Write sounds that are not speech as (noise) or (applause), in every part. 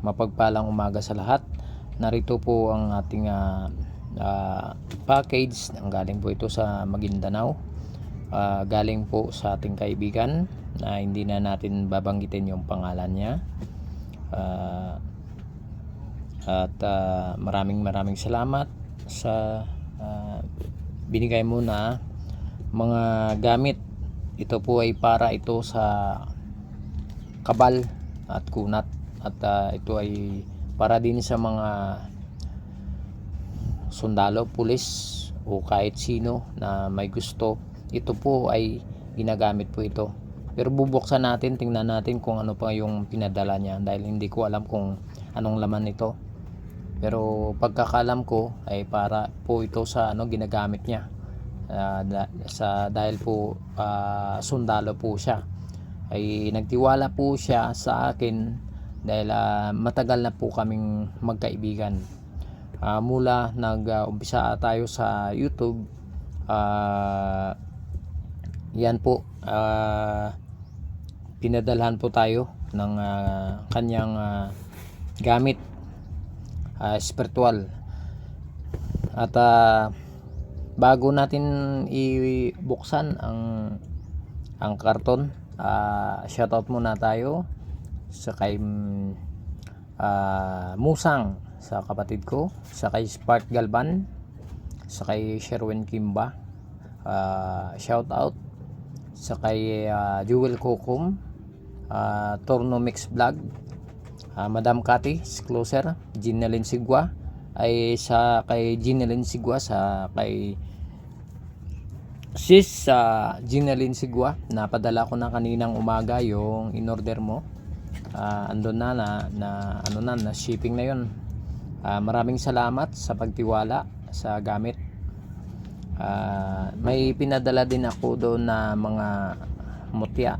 mapagpalang umaga sa lahat. Narito po ang ating ah, ah, package. Ang galing po ito sa Maguindanao. Ah, galing po sa ating kaibigan na hindi na natin babanggitin yung pangalan niya. Ah, at ah, maraming maraming salamat sa ah, binigay mo na mga gamit. Ito po ay para ito sa kabal at kunat at ah, ito ay para din sa mga sundalo, pulis o kahit sino na may gusto. Ito po ay ginagamit po ito. Pero bubuksan natin, tingnan natin kung ano pa yung pinadala niya dahil hindi ko alam kung anong laman nito. Pero pagkakalam ko ay para po ito sa ano ginagamit niya. Da- sa dahil po ah, sundalo po siya. Ay nagtiwala po siya sa akin dahil ah, matagal na po kaming magkaibigan. Ah, mula nag-umpisa tayo sa YouTube ah, yan po ah, pinadalhan po tayo ng ah, kanyang ah, gamit ah, spiritual at ah, bago natin ibuksan ang ang karton ah, shoutout muna tayo sa kay ah, Musang sa kapatid ko sa kay Spark Galban sa kay Sherwin Kimba ah, shoutout sa kay ah, Jewel Kokum uh, Torno Mix Vlog ah, Madam Cathy Closer Ginelin Sigwa ay sa kay Ginelin Sigwa sa kay Sis sa Ginelin Sigwa. Napadala ko na kaninang umaga yung in-order mo Ah, andun na na, na ano na na shipping na yon Ah, maraming salamat sa pagtiwala sa gamit. Ah, may pinadala din ako doon na mga mutya.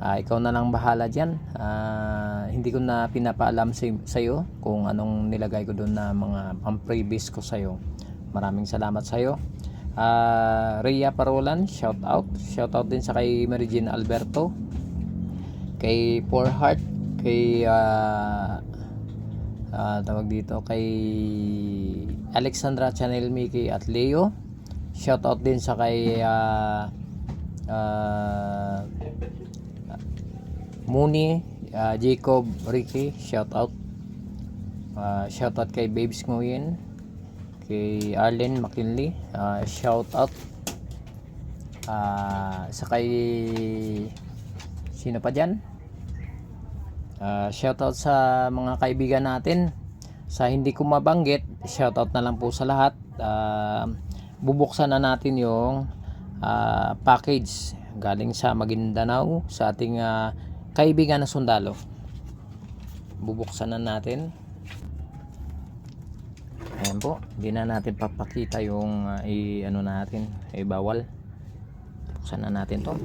Ah, ikaw na lang bahala dyan. Ah, hindi ko na pinapaalam sa iyo kung anong nilagay ko doon na mga pang previous ko sa iyo maraming salamat sa iyo Ah, Rhea Parolan shout out. Shout out din sa kay Jean Alberto kay Poor Heart kay ah, ah, tawag dito kay Alexandra Chanel Mickey at Leo. Shout out din sa kay ah, ah, Muni ah, Jacob Ricky. Shout out Ah, shout out kay Babes Nguyen kay Arlen McKinley. Ah, shout out Ah, sa kay sino pa dyan Ah, shoutout sa mga kaibigan natin. Sa hindi ko mabanggit, shoutout na lang po sa lahat. Ah, bubuksan na natin yung ah, package galing sa Maguindanao sa ating ah, kaibigan na sundalo. Bubuksan na natin. Ayan po, hindi na natin papakita yung ah, i ano natin, i bawal. Buksan na natin 'to.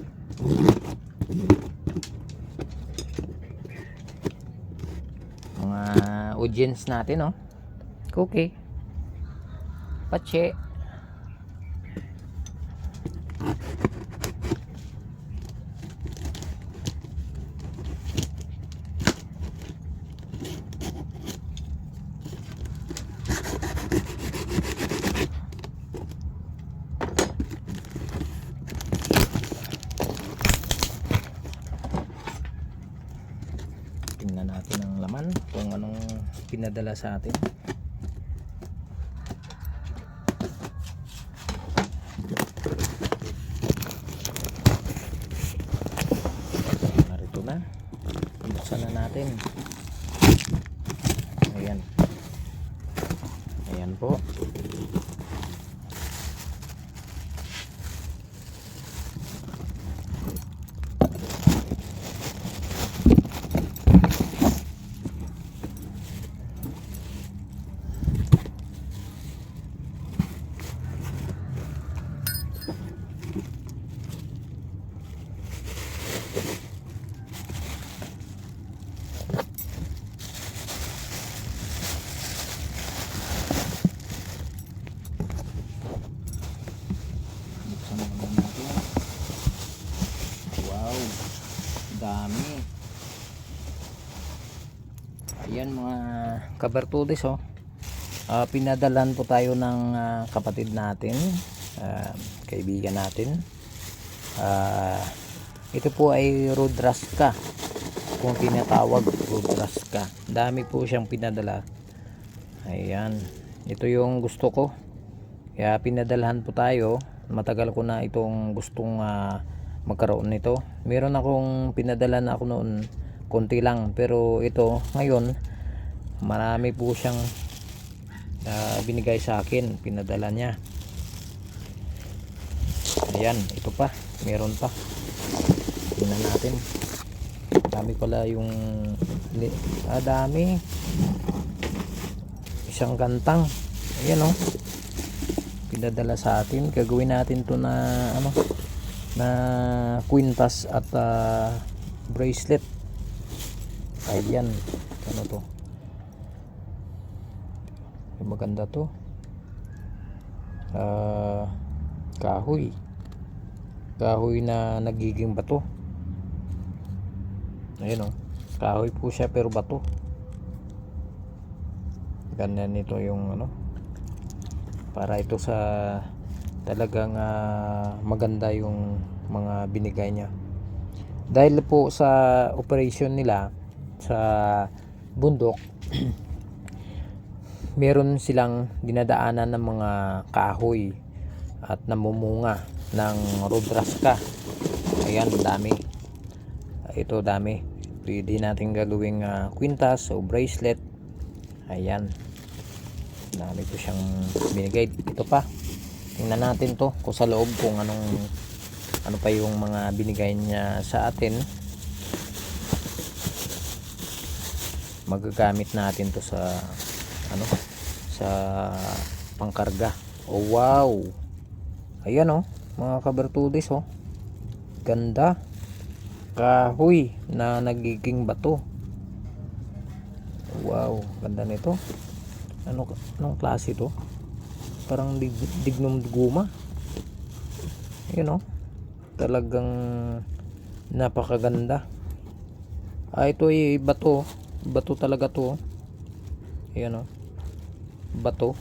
mga audience natin oh. Cookie. Pache tingnan natin ang laman kung anong pinadala sa atin. Narito na. Buksan na natin. Ayan. Ayan po Ayan mga kabertudes oh. Ah, pinadalan po tayo ng ah, kapatid natin, ah, kaibigan natin. Ah, ito po ay Rudraska. Kung tinatawag Rudraska. Dami po siyang pinadala. Ayan. Ito yung gusto ko. Kaya pinadalhan po tayo. Matagal ko na itong gustong ah, magkaroon nito. Meron akong pinadala na ako noon konti lang. Pero ito ngayon marami po siyang ah, binigay sa akin. Pinadala niya. Ayan ito pa. Meron pa. Tingnan natin. Dami pala yung ah dami. Isang kantang. Ayan o pinadala sa atin. Gagawin natin to na ano na quintas at ah, bracelet ayan. Ano to? Ay, maganda to. Ah kahoy. Kahoy na nagiging bato. Ayun o kahoy po siya pero bato. Ganyan ito yung ano para ito sa talagang ah, maganda yung mga binigay niya. Dahil po sa operation nila sa bundok (clears throat) meron silang dinadaanan ng mga kahoy at namumunga ng rodraska ayan dami. Ito dami. Pwede natin gagawing ah, kwintas o bracelet. Ayan. Dami ko siyang binigay. Ito pa. Tingnan natin to kung sa loob kung anong ano pa yung mga binigay niya sa atin magagamit natin to sa ano sa pangkarga. Oh wow. Ayan oh mga kabertudes oh. Ganda. Kahoy na nagiging bato. Wow ganda nito. Ano anong klase to? Parang dig, dignum guma. Yun oh. Talagang napakaganda. Ah ito ay bato bato talaga to. Ayan oh bato.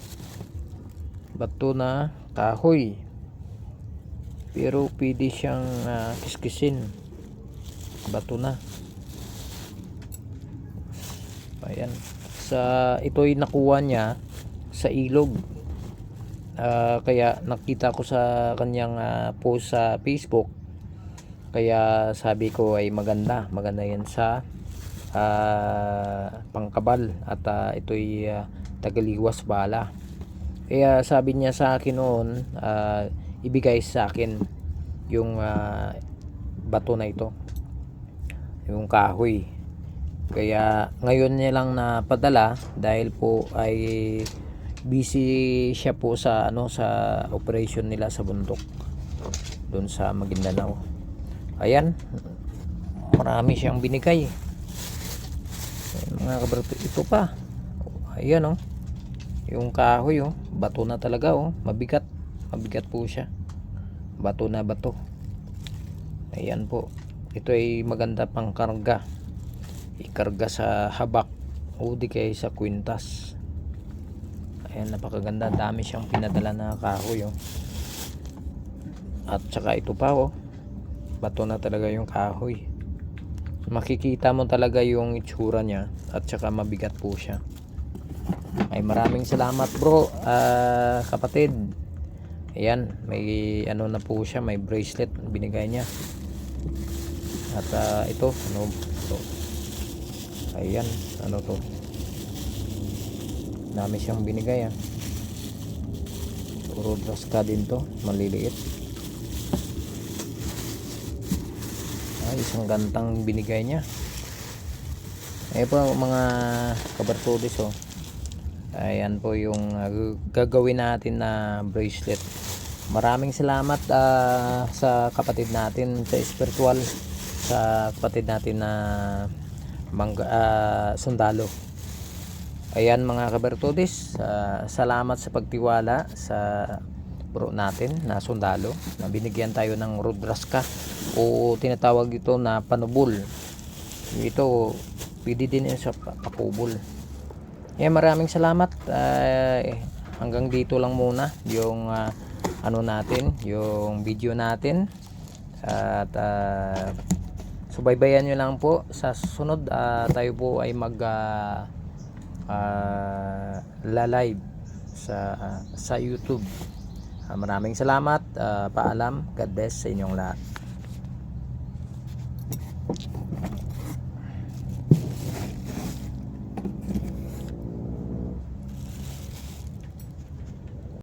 Bato na kahoy. Pero pwede siyang ah, kiskisin. Bato na. Ayan. Sa ito'y nakuha niya sa ilog. Ah, kaya nakita ko sa kanyang ah, post sa Facebook. Kaya sabi ko ay maganda. Maganda yan sa ah, pangkabal at ah, ito'y ah, tagaliwas bala kaya sabi niya sa akin noon ah, ibigay sa akin yung ah, bato na ito. Yung kahoy. Kaya ngayon niya lang napadala dahil po ay busy siya po sa ano sa operation nila sa bundok. Doon sa Maguindanao. Ayan marami siyang binigay mga kabrato ito pa. Ayan oh. Yung kahoy oh. Bato na talaga oh. Mabigat. Mabigat po siya. Bato na bato. Ayan po. Ito ay maganda pang karga. Ikarga sa habak. O di kaya sa kwintas. Ayan napakaganda. Dami siyang pinadala na kahoy oh. at saka ito pa oh. Bato na talaga yung kahoy makikita mo talaga yung itsura niya at saka mabigat po siya. Ay maraming salamat bro. Ah, kapatid. Ayan may ano na po siya may bracelet binigay niya. At ah, ito ano to ayan ano to? Dami siyang binigay ah. Puro ka din to maliliit isang gantang binigay niya. Eh po mga kabartudis oh. Ayan po yung ah, gagawin natin na bracelet. Maraming salamat ah, sa kapatid natin sa spiritual sa kapatid natin na mangga, ah, sundalo. Ayan mga kabertudis ah, salamat sa pagtiwala sa bro natin na sundalo na binigyan tayo ng rudraska o tinatawag ito na panubol. Ito pwede din sa pa- pakubol. Eh maraming salamat. Eh, hanggang dito lang muna yung ah, ano natin yung video natin. At ah, subaybayan nyo lang po. Sa susunod ah, tayo po ay mag ah, ah, la-live sa sa YouTube Ah, maraming salamat. Ah, paalam. God bless sa inyong lahat